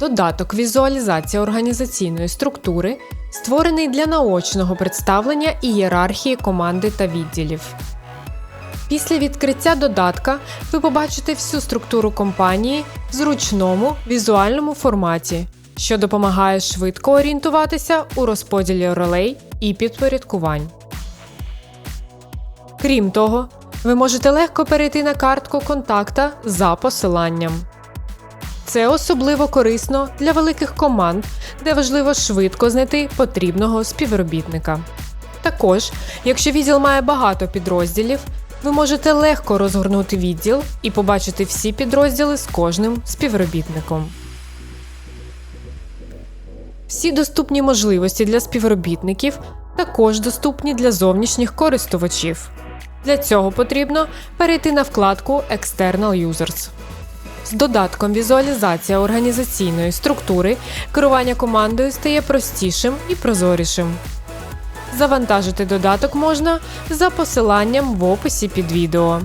Додаток візуалізація організаційної структури створений для наочного представлення ієрархії команди та відділів. Після відкриття додатка ви побачите всю структуру компанії в зручному візуальному форматі, що допомагає швидко орієнтуватися у розподілі ролей і підпорядкувань. Крім того, ви можете легко перейти на картку контакта за посиланням. Це особливо корисно для великих команд, де важливо швидко знайти потрібного співробітника. Також, якщо відділ має багато підрозділів, ви можете легко розгорнути відділ і побачити всі підрозділи з кожним співробітником. Всі доступні можливості для співробітників також доступні для зовнішніх користувачів. Для цього потрібно перейти на вкладку External Users. З додатком візуалізація організаційної структури керування командою стає простішим і прозорішим. Завантажити додаток можна за посиланням в описі під відео.